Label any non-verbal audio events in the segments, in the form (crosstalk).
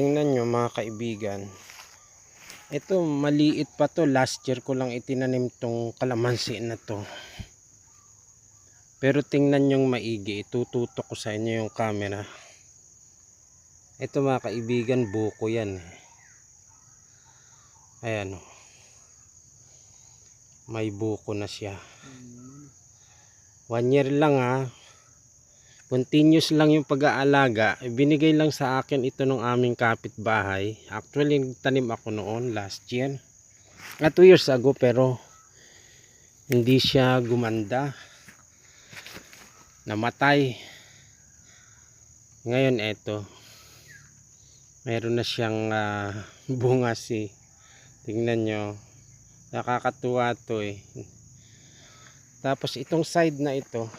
tingnan nyo mga kaibigan. Ito, maliit pa to. Last year ko lang itinanim tong kalamansi na to. Pero tingnan nyo maigi. Itututok ko sa inyo yung camera. Ito mga kaibigan, buko yan. Ayan o. May buko na siya. One year lang ha. Continuous lang yung pag-aalaga. Binigay lang sa akin ito ng aming kapitbahay. Actually, tanim ako noon last year. Ah, 2 years ago pero hindi siya gumanda. Namatay. Ngayon eto. Meron na siyang ah, bunga si. Tingnan nyo. Nakakatuwa to eh. Tapos itong side na ito.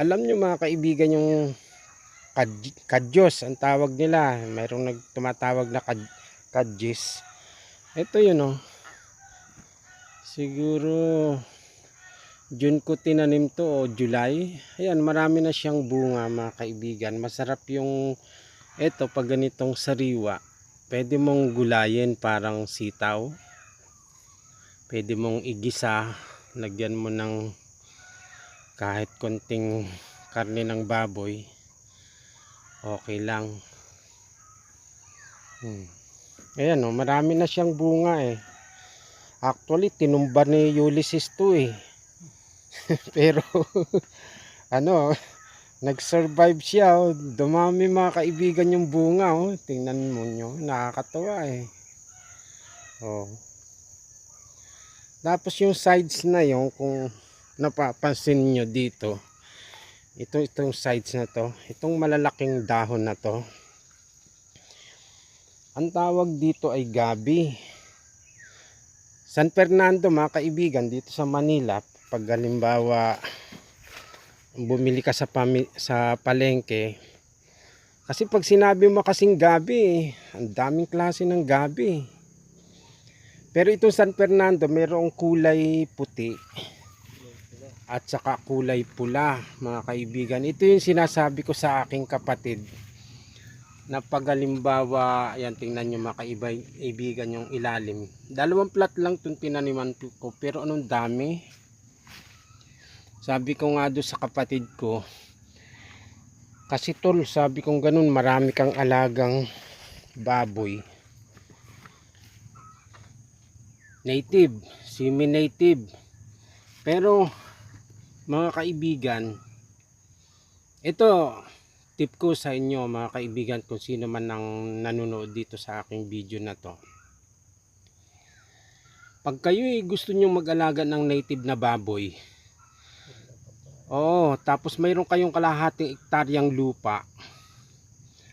Alam nyo mga kaibigan yung kad- kadyos ang tawag nila. Mayroong nagtumatawag na kad kadyis. Ito yun oh. Siguro June ko tinanim to o July. Ayan, marami na siyang bunga mga kaibigan. Masarap yung ito pag ganitong sariwa. Pwede mong gulayin parang sitaw. Pwede mong igisa. Lagyan mo ng kahit konting karne ng baboy. Okay lang. Hmm. Ayan oh, marami na siyang bunga eh. Actually, tinumba ni Ulysses to eh. (laughs) Pero, (laughs) ano, nag-survive siya. Oh. Dumami mga kaibigan yung bunga. Oh. Tingnan mo nyo. Nakakatawa eh. Oh. Tapos yung sides na yon kung napapansin nyo dito. Ito, itong sides na to. Itong malalaking dahon na to. Ang tawag dito ay gabi. San Fernando mga kaibigan dito sa Manila pag halimbawa bumili ka sa, sa palengke kasi pag sinabi mo kasing gabi ang daming klase ng gabi pero itong San Fernando mayroong kulay puti at saka kulay pula mga kaibigan ito yung sinasabi ko sa aking kapatid na pagalimbawa, ayan tingnan nyo mga kaibigan yung ilalim. Dalawang plat lang itong tinaniman ko pero anong dami. Sabi ko nga doon sa kapatid ko, kasi tol, sabi kong ganun, marami kang alagang baboy. Native, semi-native. Pero, mga kaibigan, ito, tip ko sa inyo mga kaibigan kung sino man ang nanonood dito sa aking video na to. Pag kayo gusto nyo mag-alaga ng native na baboy oo tapos mayroon kayong kalahating ektaryang lupa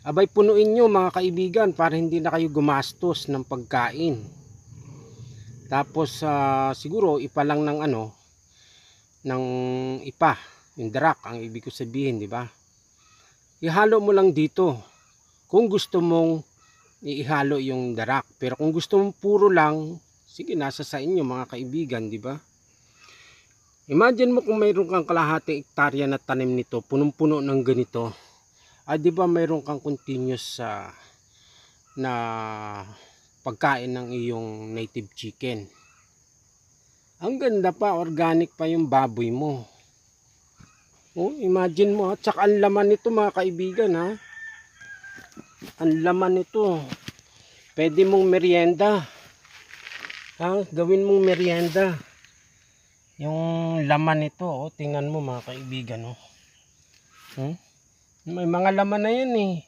abay punuin nyo mga kaibigan para hindi na kayo gumastos ng pagkain. Tapos ah, siguro ipa lang ng ano ng ipa yung darak ang ibig ko sabihin di ba? Ihalo mo lang dito. Kung gusto mong ihalo yung darak pero kung gusto mong puro lang sige nasa sa inyo mga kaibigan di ba? Imagine mo kung mayroon kang kalahating ektarya na tanim nito punong-puno ng ganito. Ah di ba mayroon kang continuous sa na pagkain ng iyong native chicken ang ganda pa organic pa yung baboy mo Oh, imagine mo, at saka ang laman nito mga kaibigan ha. Ang laman nito. Pwede mong merienda. Ha, gawin mong merienda. Yung laman nito, oh, tingnan mo mga kaibigan oh. Hmm? May mga laman na yan eh.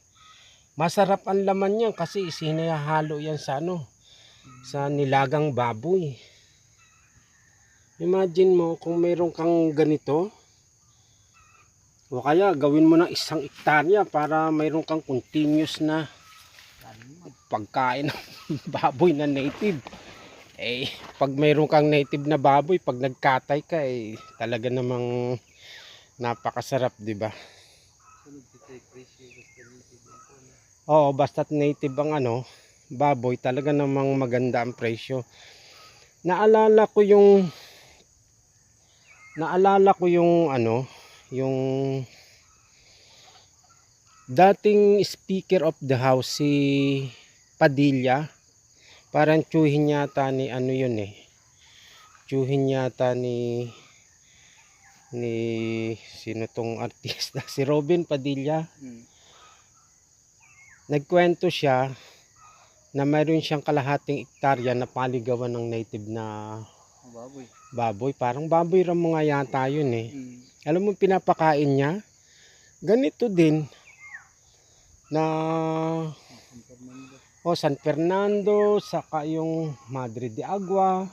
Masarap ang laman niyan kasi sinahalo yan sa ano, sa nilagang baboy. Imagine mo kung mayroon kang ganito, o kaya gawin mo ng isang ektarya para mayroon kang continuous na pagkain ng (laughs) baboy na native. Eh, pag mayroon kang native na baboy, pag nagkatay ka, eh, talaga namang napakasarap, di ba? Oo, basta't native ang ano, baboy, talaga namang maganda ang presyo. Naalala ko yung naalala ko yung ano, yung dating speaker of the house si Padilla parang tsuhin yata ni ano yun eh tsuhin yata ni ni sino tong (laughs) artista si Robin Padilla Mm. nagkwento siya na mayroon siyang kalahating ektarya na paligawan ng native na baboy. Baboy parang baboy ramo nga yata yun eh. Mm. alam mo pinapakain niya? Ganito din na o San Fernando saka yung Madre de Agua.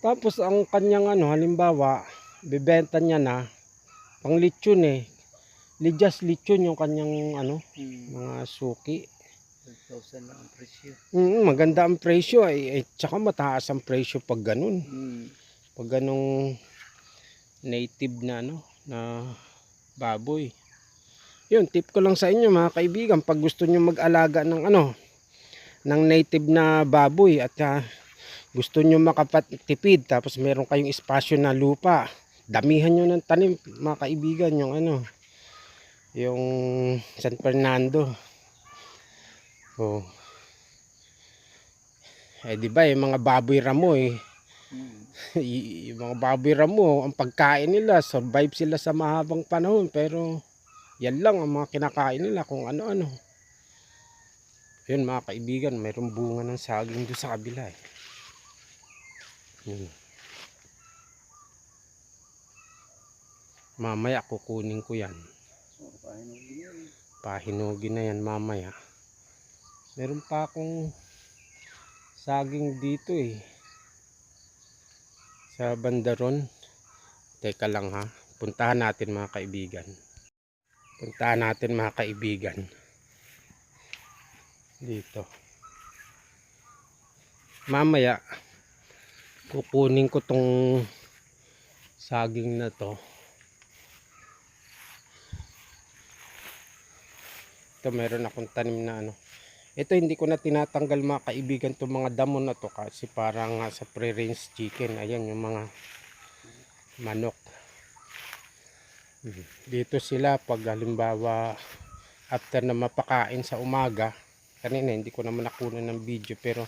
Tapos ang kanyang ano halimbawa bibenta niya na pang lechon eh. Lidyas lechon yung kanyang ano Mm. mga suki 12,000 lang ang presyo. mm, maganda ang presyo ay, ay tsaka mataas ang presyo pag ganun Mm. pag ganong native na ano na baboy yun tip ko lang sa inyo mga kaibigan pag gusto nyo mag-alaga ng ano ng native na baboy at ah, gusto nyo makapatipid tapos meron kayong espasyo na lupa damihan nyo ng tanim mga kaibigan yung ano yung San Fernando oh eh di ba yung mga baboy ramo eh Mm. (laughs) y- yung mga baboy ramo, ang pagkain nila, survive sila sa mahabang panahon, pero yan lang ang mga kinakain nila kung ano-ano. Yun mga kaibigan, mayroong bunga ng saging doon sa kabila eh. Hmm. Mamaya kukunin ko yan. Oh, yun. Pahinugin na yan mamaya. Meron pa akong saging dito eh. Sa bandaron. Teka lang ha. Puntahan natin mga kaibigan. Puntahan natin mga kaibigan. Dito. Mamaya kukunin ko tong saging na to. Ito meron akong tanim na ano. Ito hindi ko na tinatanggal mga kaibigan itong mga damo na to kasi parang sa pre-range chicken. Ayan yung mga manok. Dito sila pag halimbawa after na mapakain sa umaga. Kanina hindi ko naman nakunan ng video pero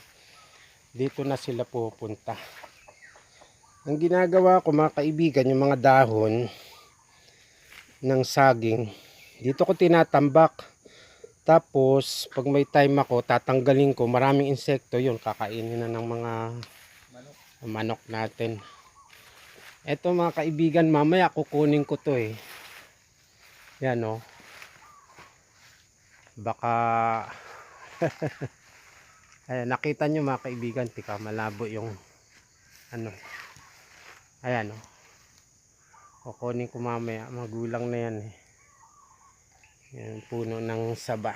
dito na sila pupunta. Ang ginagawa ko mga kaibigan yung mga dahon ng saging dito ko tinatambak tapos, pag may time ako, tatanggalin ko. Maraming insekto yun. Kakainin na ng mga Manok. manok natin. Eto mga kaibigan, mamaya kukunin ko to eh. Yan oh. Baka... (laughs) Ayan, nakita nyo mga kaibigan, tika malabo yung ano. Ayan oh. Kukunin ko mamaya, magulang na yan eh. Yan, puno ng saba.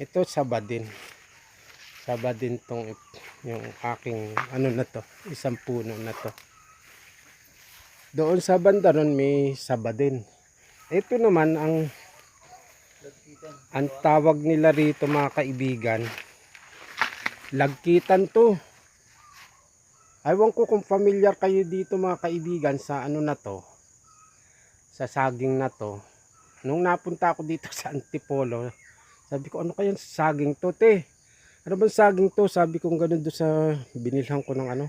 Ito saba din. Saba din tong yung aking ano na to, isang puno na to. Doon sa banda ron may saba din. Ito naman ang ang tawag nila rito mga kaibigan. Lagkitan to. Aywan ko kung familiar kayo dito mga kaibigan sa ano na to. Sa saging na to. Nung napunta ako dito (laughs) sa Antipolo, sabi ko ano kayang saging to te? Ano bang saging to? Sabi ko ganun doon sa binilhan ko ng ano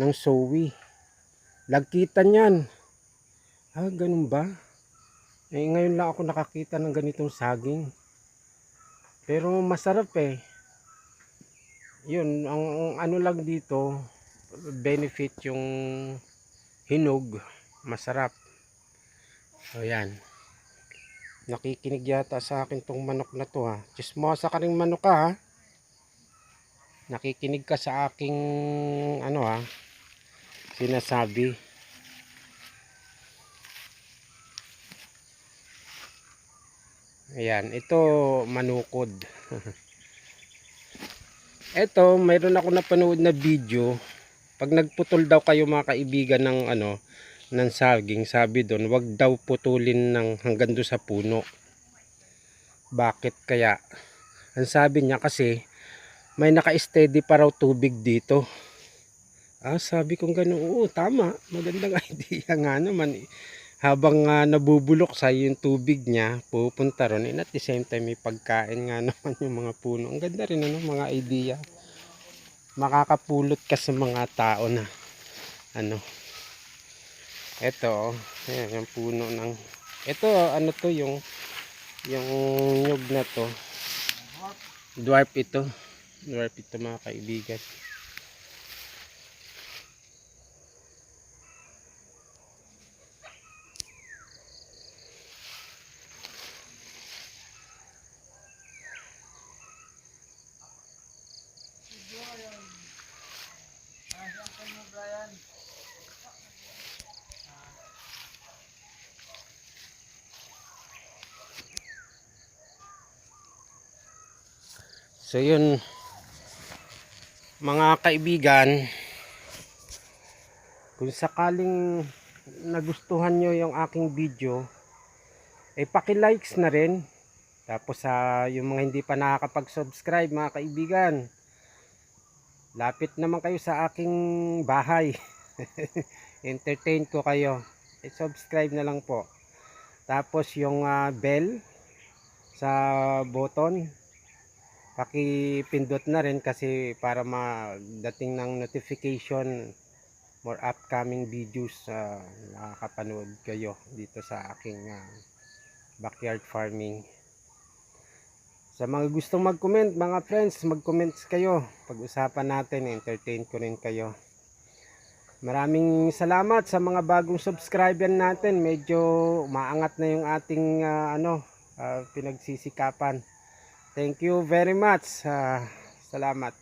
ng sowi. Lagkitan yan. Ah, ganun ba? Eh, ngayon lang ako nakakita ng ganitong saging. Pero masarap eh. Yun, ang, ang ano lang dito, benefit yung hinog. Masarap. So, yan. Nakikinig yata sa akin tong manok na to ha. Chismosa ka rin manok ha. Nakikinig ka sa aking ano ha. Sinasabi. Ayan, ito manukod. (laughs) ito, mayroon ako napanood na video. Pag nagputol daw kayo mga kaibigan ng ano, ng saging, sabi doon, wag daw putulin ng hanggang doon sa puno. Bakit kaya? Ang sabi niya kasi, may naka-steady pa raw tubig dito. Ah, sabi kong gano'n, oo, tama. Magandang (laughs) idea nga naman. habang ah, nabubulok sa yung tubig niya, pupunta ron. And at the same time, may pagkain nga (laughs) naman yung mga puno. Ang ganda rin, ano, mga idea. Makakapulot ka sa mga tao na, ano, oh, ayan, yung puno ng, eto, ano to, yung, yung nyug na to. Dwarf ito. Dwarf ito mga kaibigan. So yun. Mga kaibigan kung sakaling nagustuhan nyo yung aking video eh paki-likes na rin. Tapos sa yung mga hindi pa nakakapag-subscribe mga kaibigan lapit naman kayo sa aking bahay. (laughs) Entertain ko kayo. I-subscribe na lang po. Tapos yung ah, bell sa button pakipindot na rin kasi para magdating ng notification more upcoming videos sa nakakapanood kayo dito sa aking ah, backyard farming. Sa mga gustong mag-comment mga friends mag-comments kayo. Pag-usapan natin entertain ko rin kayo. Maraming salamat sa mga bagong subscriber natin. Medyo maangat na yung ating ah, ano ah, pinagsisikapan Thank you very much. Ah, salamat.